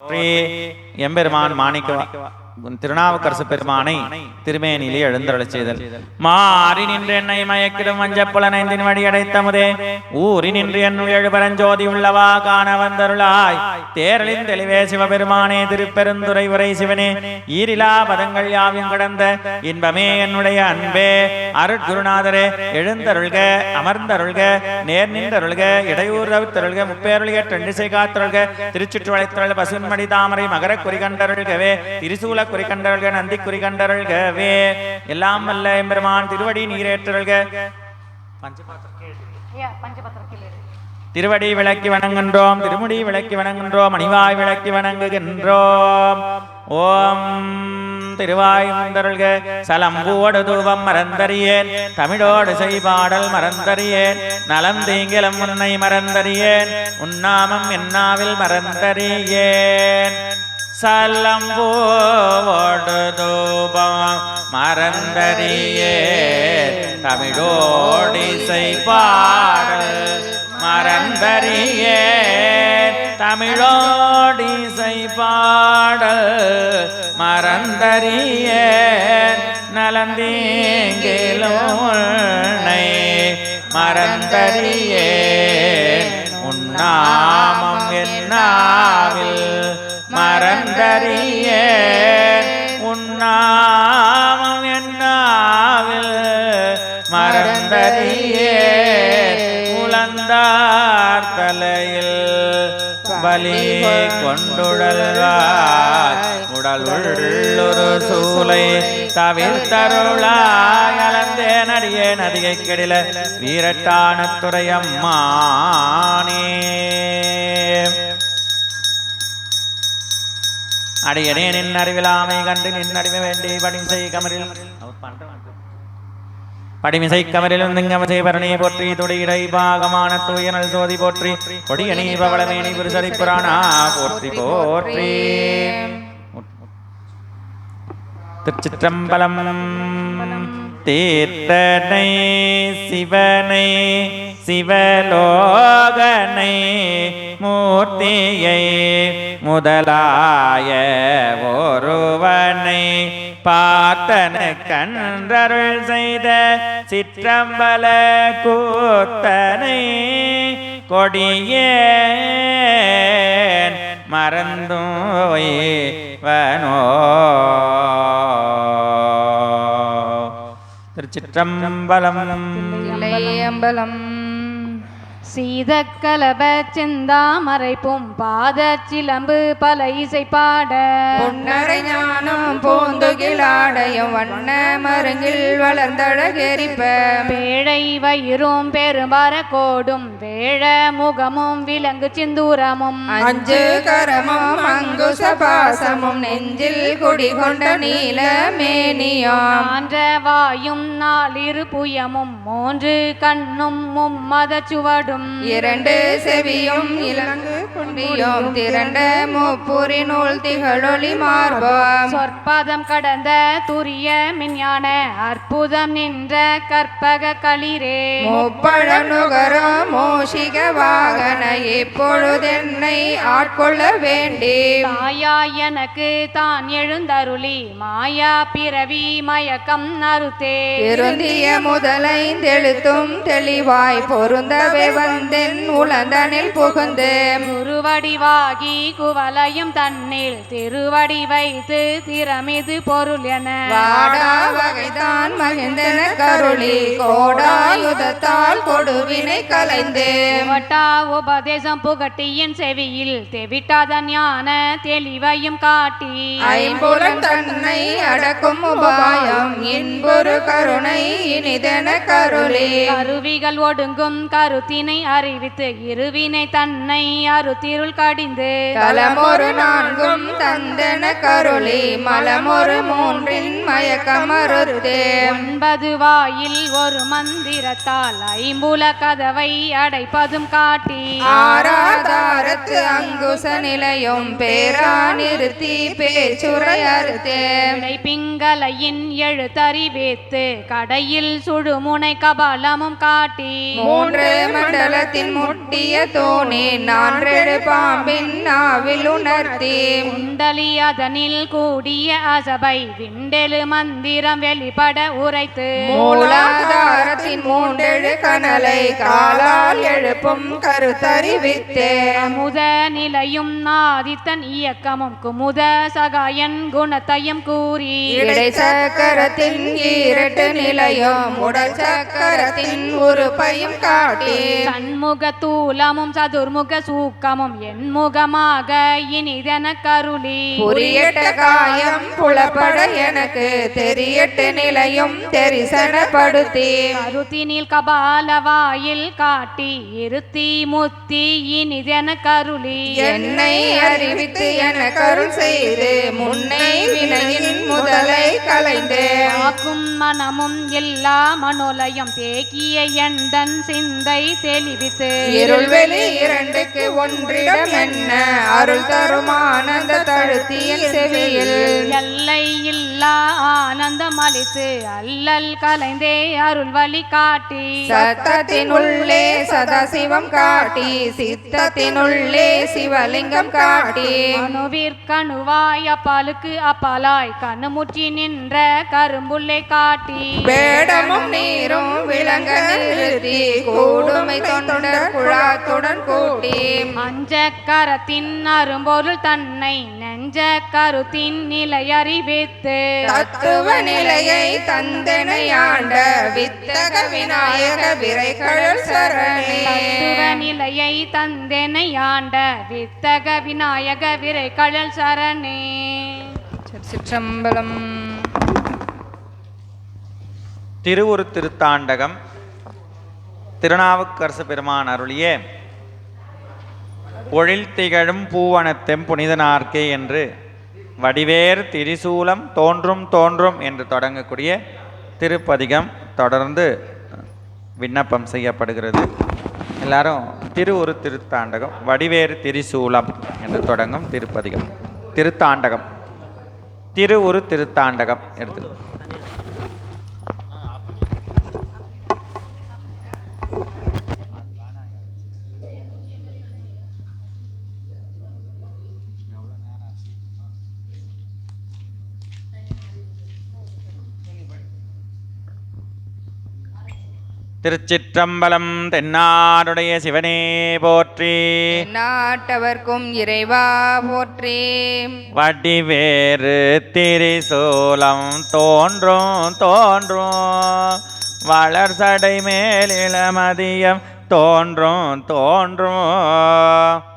ஸ்ரீ எம்பெருமான் மாணிக்கவா. திருநாவுக்கரசு பெருமானை திருமேனிலே எழுந்தருளச் செய்தல் மாறி நின்று என்னை மயக்கிடும் வஞ்சப்புலனைந்தின் வழி அடைத்தமுதே ஊறி நின்று என் எழுபரஞ்சோதி உள்ளவா காண வந்தருளாய். தேரலின் தெளிவே சிவபெருமானே திருப்பெருந்துரை உரை சிவனே ஈரிலா பதங்கள் யாவும் கடந்த இன்பமே என்னுடைய அன்பே. அருட்குருநாதரே எழுந்தருள்க அமர்ந்தருள்க நேர் நின்றருள்க இடையூர் தவித்தருள்க முப்பேருள்க டெண்டிசை காத்தருள்க திருச்சுற்றுவளைத்தருள் பசுமடி தாமரை மகர குறிகண்டருள்கவே திரிசூல குறிகண்டருள்க நந்தி குறிகண்டருள்கவே. எல்லாம் வல்ல எம்பெருமான் திருவடி இரு. திருவடி விளக்கி வணங்குகின்றோம் திருமுடி விளக்கி வணங்குகின்றோம் மணிவாய் விளக்கி வணங்குகின்றோம். ஓம் திருவாய் முந்தருள்க சலம்பூடு தூபம் மறந்தறியேன் தமிழோடு செய்பாடல் மறந்தறியேன் நலம் தீங்கிலம் உன்னை மறந்தறியேன் உன்னாமம் என்னாவில் மறந்தறியேன். சலம்பூவோடு மறந்தறியே தமிழோடிசை பாடு மறந்தறியே தமிழோடிசை பாடு மறந்தறியே நலந்தீங்கிலோனை மறந்தறியே உன்னாமம் என்னாவில் மறந்தறிய உன்னாமம் என்னாவில்? மறந்தறிய உழந்தார் தலையில் பலி கொண்டுடல்வார் உடல் உள்ளொரு சூளை தவிர்த்தருளாய். அலந்தே நடிகே நதிகை கெடில வீரட்டான துறையம்மானே. அடியனே நின் அறிவிலாமை கண்டு நின் அறிவு வேண்டி படிமிசை கமரில். படிமிசை கமரிலும் திங்கமசை பரணியை போற்றி துடியிடை பாகமான தூயனல் சோதி போற்றி கொடியணி பவளமேனி புருஷரி புராணா போற்றி போற்றி. திருச்சிற்றம்பலம் தீர்த்தனை சிவனை சிவலோகனை மூர்த்தியை முதலாய ஒருவனை பார்த்தன கன்றருள் செய்த சிற்றம்பல கூத்தனை கொடியே மறந்தோய் வனோ. திருச்சிற்றம்பலம். அம்பலம் சீதக்கலப செந்தாமரை பாத சிலம்பு பல இசை பாட பொன்னரை ஞானம் பூந்துகிலாடையும் வண்ண மருங்கில் வளர்ந்தழகெரிப்ப. பேழை வயிறும் பெரும்பர கோடும் வேழ முகமும் விலங்கு சிந்தூரமும். அஞ்சு கரமும் அங்குச பாசமும் நெஞ்சில் குடிகொண்ட நீல மேனியாம். ஆன்ற வாயும் நாலிரு புயமும் மூன்று கண்ணும் மும்மத சுவடும். இரண்டு செவியும் இலங்கு குண்டியும் திரண்ட முப்புரி நூல் திகழொளி மார்பம். சொற்பதம் கடந்த துரிய மிஞ்ஞான அற்புதம் நின்ற கற்பக களிரே. முப்பழ நுகரும் மூஷிக வாகன இப்பொழுதென்னை ஆட்கொள்ள வேண்டி தாயாய் எனக்கு தான் எழுந்தருளி மாயா பிறவி மயக்கம் நறுத்தே திருந்திய முதலைந்தெழுத்தும் தெளிவாய் பொருந்தவே வந்தென் உளந்தனில் புகுந்து. குருவடிவாகி குவலயம் தன்னில் திருவடி வைத்து திறமிது பொருள் என. வாடா வகைதான் மகிழ்ந்தன கருளி கோடாயுதத்தால் கொடுவினை கலைந்து. வட்டா உபதேசம் புகட்டி என் செவியில் தெவிட்டாத ஞான தெளிவையும் காட்டி. ஐம்புலன் தன்னை அடக்கும் உபாயம் இன்பொரு கருணை இனிதென கருளி. கருவிகள் ஒடுங்கும் கருத்தினை அறிவித்து இருவினை தன்னை அருத்திருள் கடிந்து தலமொரு நான்கும் தந்தன கருளி மலமொரு மூன்றின் மயக்கமறுத்தே ஒன்பது வாயில் ஒரு மந்திரத்தால் ஐம்புல கதவை அடைப்பதும் காட்டி. ஆராதாரத்து அங்குச நிலையும் பேரா நிறுத்தி பேச்சுரை அறுத்தே. இடை பிங்களையின் எழுத்தறிவேத்து கடையில் சுழுமுனை கபாலமும் காட்டி. மூன்று மண்டல மண்டலத்தின் முட்டிய தோணி நான்றெழு பாம்பின் நாவில் உணர்த்தி குண்டலி அதனில் கூடிய அசபை விண்டெழு மந்திரம் வெளிப்பட உரைத்து. மூலாதாரத்தின் மூன்றெழு கனலை காலால் எழுப்பும் கருத்தறிவித்தே. அமுத நிலையும் ஆதித்தன் இயக்கமும் குமுத சகாயன் குணத்தையும் கூறி. இடை சக்கரத்தின் ஈரட்டு நிலையும் உடல் சக்கரத்தின் உறுப்பையும் காட்டி. சண்முக தூலமும் சதுர்முக சூக்கமும் என்முகமாக இனிதென கருளி. புரியட்ட காயம் புலப்பட எனக்கு தெரியட்டு நிலையும் தெரிசனப்படுத்தி. கருத்தினில் கபால வாயில் காட்டி இருத்தி முத்தி இனிதென கருளி. என்னை அறிவித்து என கருள் செய்து முன்னை வினையின் முதலை கலைந்தே ஆக்கும் மனமும் எல்லா மனோலயம் தேக்கிய எண்டன் சிந்தை தெளிவித்து இருள்வெளி இரண்டுக்கு ஒன்றிடம் என்ன? அருள் தரும் ஆனந்த தழுத்தியின் செவியில். எல்லை இல்லா ஆனந்தம் அளித்து அல்லல் கலைந்தே அருள் வழி காட்டி. சத்தத்தினுள்ளே சதாசிவம் காட்டி. சித்தத்தினுள்ளே சிவலிங்கம் காட்டி. அணுவிற்கணுவாய் அப்பாலுக்கு அப்பாலாய் கண்ணுமுற்றி நின்ற கரும்புள்ளை காட்டி வேடமும் நீரும் விளங்க நிறுத்தி கூடுமை தொண்டர் குழாத்துடன் கூட்டி. அஞ்ச கரத்தின் அரும்பொருள் தன்னை நெஞ்ச கருத்தின் நிலை அறிவித்து. தத்துவ நிலையை தந்தனை ஆண்ட வித்தக விநாயக விரைகழல் சரணே. தத்துவ நிலையை தந்தெனை ஆண்ட வித்தக விநாயக விரை கழல் சரணே. சிற்றம்பலம் திருவுரு திருத்தாண்டகம் திருநாவுக்கரசு பெருமான் அருளிய ஒழில் திகழும் பூவனத்தெம் புனிதனார்க்கே என்று வடிவேர் திரிசூலம் தோன்றும் தோன்றும் என்று தொடங்கக்கூடிய திருப்பதிகம் தொடர்ந்து விண்ணப்பம் செய்யப்படுகிறது. எல்லாரும் திருவுரு திருத்தாண்டகம் வடிவேறு திரிசூலம் என்று தொடங்கும் திருப்பதிகம். திருத்தாண்டகம். திருவுரு திருத்தாண்டகம் எடுத்து திருச்சிற்றம்பலம் தென்னாடுடைய சிவனே போற்றி. நாட்டவர்க்கும் இறைவா போற்றி. வடிவேறு திரிசூலம் தோன்றும் தோன்றும். வளர் சடை மேல் இளமதியம் தோன்றும் தோன்றும்.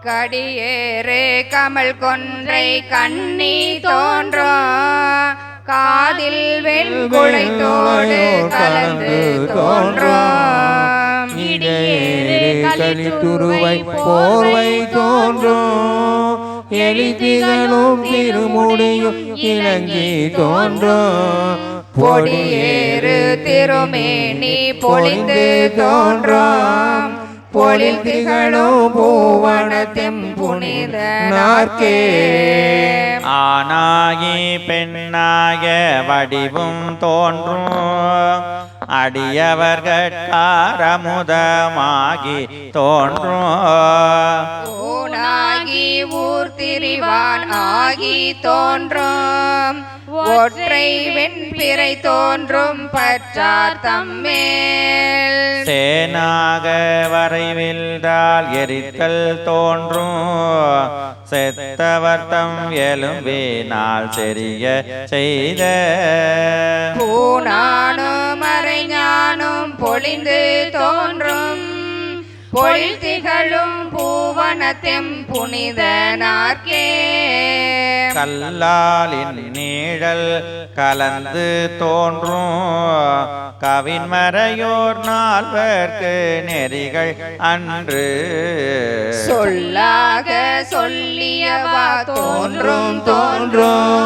கடியேறு கமல் கொன்றை கண்ணி தோன்றும். காதில் வெண்குடை தோடு கலந்து தோன்றும். இடியேறு களித்துருவை போர்வை தோன்றும். எளிதிகளும் திருமுடியும் இலங்கி தோன்றும். பொடியேறு திருமேனி பொழிந்து தோன்றும். பொழில் திகழும் பூவனத்தின் புனித நாற்கே ஆனாகி பெண்ணாக வடிவும் தோன்றும் அடியவர்கட்காரமுதமாகி தோன்றும் ஊனாகி ஊர் திரிவான் ஆகி தோன்றும் ஒற்றை வெண்பிறை தோன்றும் பற்றார் தம்மேல் சேனாக வரைவில்தால் எரித்தல் தோன்றும். செத்தவர்த்தம் எலும்பினால் செறிய செய்த. பூனானும் மறைஞானும் பொழிந்து தோன்றும். பொழில் திகழும் பூவனத்தெம் புனித நாற்கே. கல்லாலின் நீழல் கலந்து தோன்றும். கவின்மறையோர் நால்வர்க்கு நெறிகள் அன்று. சொல்லாக சொல்லியவா தோன்றும் தோன்றும்.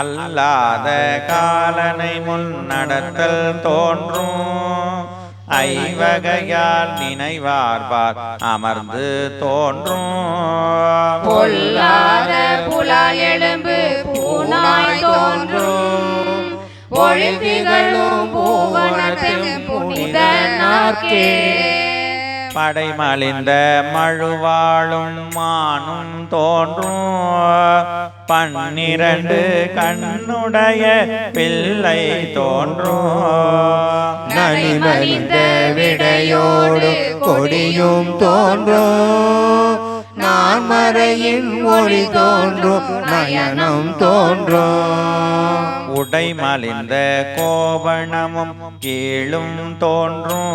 அல்லாத காலனை முன்னடத்தல் தோன்றும். ஐவகையால் நினைவார்பார் அமர்ந்து தோன்றும். பொல்லாத புலால் எலும்பு பூனாய் தோன்றும். பொழில் திகழும் பூவனத்தின் புனித நாக்கே படைமலிந்த மழுவாளும் மானும் தோன்றும். பன்னிரண்டு கண்ணுடைய பிள்ளை தோன்றும். நனிமலிந்த விடையோடு கொடியும் தோன்றும். நான் மறையின் ஒளி தோன்றும் நயனம் தோன்றும் உடைமலிந்த கோவணமும் கீழும் தோன்றும்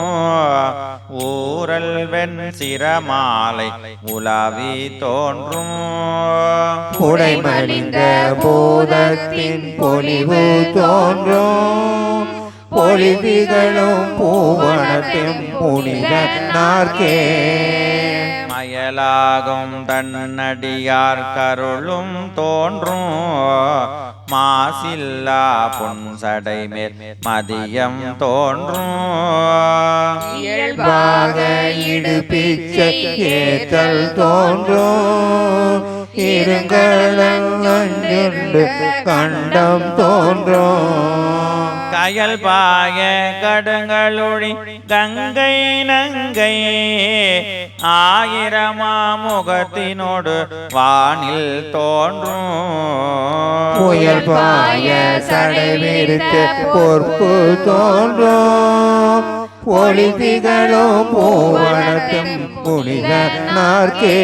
ஊரல் வெண் சிரமாலை உலாவி தோன்றும் உடைமலிந்த பூதத்தின் பொலிவு தோன்றும் பொலிதிகளும் பூவனத்தின் புனித நாற்கே. செயலாகும் தன்னடியார் கருளும் தோன்றும். மாசில்லா புன்சடை மேல் மதியம் தோன்றும். இயல்பாக இடுப்பிச்சை ஏற்றல் தோன்றும். இருங்கள் கண்டம் தோன்றும். கயல் பாய கடுங்களொழி கங்கை நங்கை ஆயிரமா முகத்தினோடு வானில் தோன்றும் புயல் பாய சடைவிருத்த பொறுப்பு தோன்றும் ஒளி திகழும் பூவனத்தும் புனித நாற்கே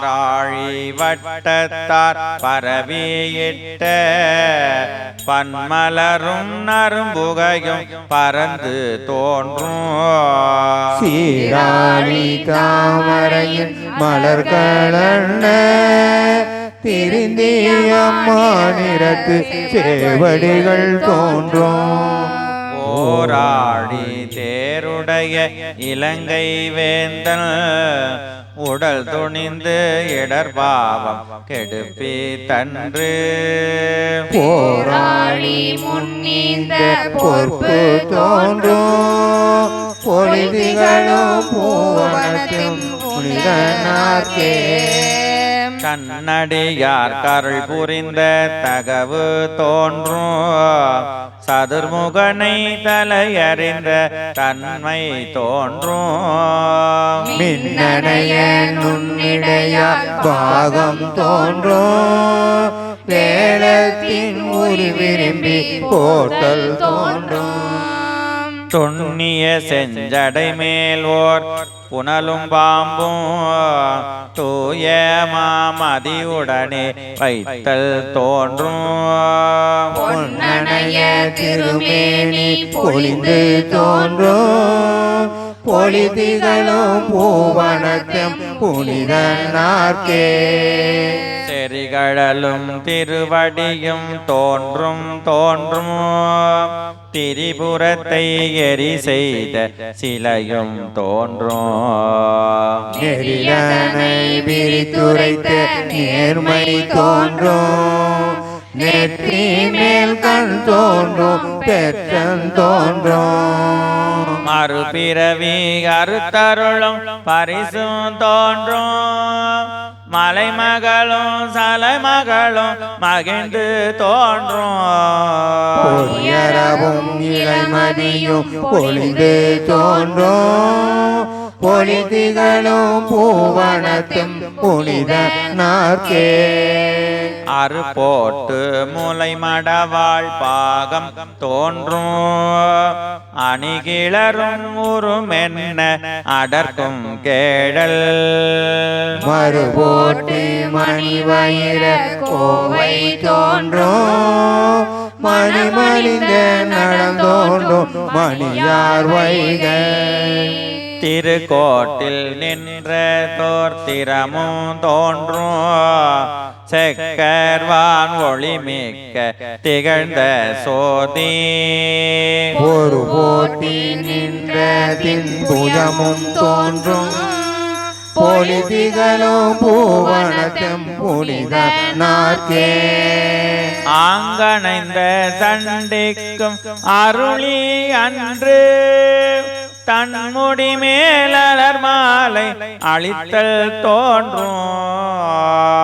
பாராழி வட்டத்தார் பரவியிட்ட பன்மலரும் நரும்புகையும் பறந்து தோன்றும். சீராழி தாமரையின் மலர்களண்ண திருந்திய அம்மா நிறத்து சேவடிகள் தோன்றும். போராடி தேருடைய இலங்கை வேந்தன் உடல் துணிந்து இடர்பாவம் கெடுப்பி தன்று. போராளி முன்னிந்த பொறுப்பு தோன்றும். பொழுதிகளும் பூவனத்தின் புனித கண்ணடியார் கருள் புரிந்த தகவு தோன்றும். சதுர்முகனை தலையறிந்த தன்மை தோன்றும். மின்னணைய நுண்ணிடையா பாகம் தோன்றும். வேளத்தின் உரி விரும்பி போட்டல் தோன்றும். துண்ணிய செஞ்சடை மேல் ஓர் புனலும் பாம்பும் தூய மாமதியுடனே வைத்தல் தோன்றும். பொன்னணைய திருமேனி பொழிந்து தோன்றும். பொலிதிகளும் பூவனத்தும் புனித நாற்கே செறிகடலும் திருவடியும் தோன்றும் தோன்றும்? திரிபுரத்தை எரி செய்த சிலையும் தோன்றும் நெறிதனை விரித்துரைத்த நேர்மை தோன்றும் நெற்றி மேல் கண் தோன்றும் பெற்றன் தோன்றும் மறுபிறவி அறுத்தருளும் பரிசும் தோன்றும் மலைமகளும் சலைமகளும் மகிழ்ந்து தோன்றும் பொய்யரவும் இளைமதியும் பொழிந்து தோன்றும். பொலிதிகளும் பூவனத்தும் புனித நாற்கே. அறு போட்டு முலை மடவாள் பாகம் தோன்றும் அணிகிளரும் உருமென்ன அடர்க்கும் கேடல். மறுபோட்டி மணி வயிற கோவை தோன்றும் மணிமணிந்த நடம் தோன்றும் மணியார் வைகை. திருக்கோட்டில் நின்ற தோர்த்திரமும் தோன்றும். செக்கர்வான் ஒளிமிக்க திகழ்ந்த சோதி. ஒரு போட்டி நின்ற தின்புஜமும் தோன்றும். பொலிதிகளும் பூவனத்தும் புனித நாற்கே. ஆங்கணைந்த சண்டிக்கும் அருளி அன்று. தன்முடி மேலர் மாலை அழித்தல் தோன்றும்.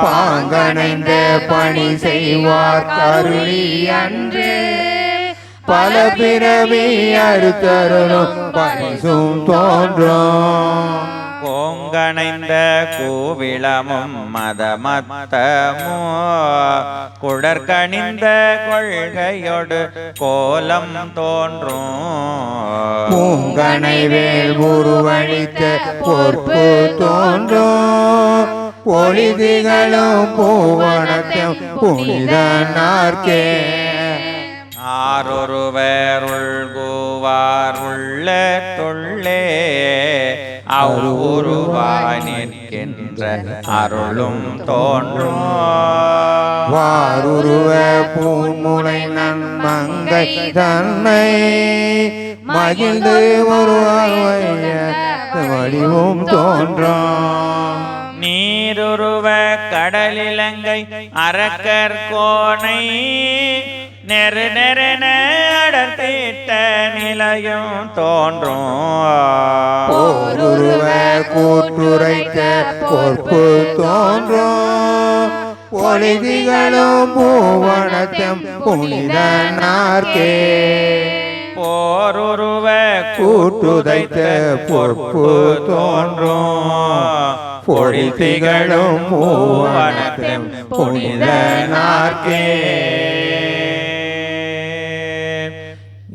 பாங்கணைந்த பணி செய்வார் கருளி அன்று. பல பிறவி அறுத்தருளும் பரிசும் தோன்றும். கோங்கணைந்த கூவிளமும் மதமத்தமோ. குடற்கணிந்த கொள்கையொடு கோலம் தோன்றும். பூங்கனை வேல் உருவழித்த பொற்பு தோன்றும். பொலிதிகளும் பூவனத்தும் புனித நாற்கே. ஆரொருவருள்குவார் உள்ள தொள்ளே அவ்வுருவாய் நிற்கின்ற அருளும் தோன்றும். வாருருவ பூமுனை நன்மங்கை தன்னை மகிழ்ந்து ஒருவாய வடிவும் தோன்றும். நீருருவ கடலிலங்கை அரக்கர் கோனை நெரு நெருன அடர்த்திட்ட நிலையும் தோன்றும். போருருவ கூட்டுரைத்த பொற்பு தோன்றும். பொலிதிகளும் பூவனத்தம் புனித நாற்கே. போருருவ கூட்டுதைத்த பொற்பு தோன்றும். பொழித்திகளும் பூவனத்தம் புனித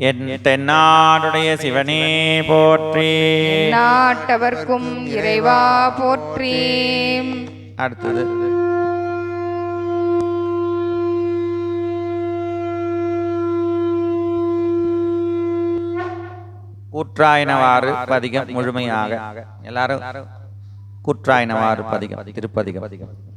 என் தென்னாடுடைய சிவனே போற்றி. நாட்டவர்க்கும் இறைவா போற்றி. அடுத்தது. கூற்றாயினவாறு பதிகம் முழுமையாக. எல்லாரும் கூற்றாயினவாறு பதிகம் திருப்பதிகம்.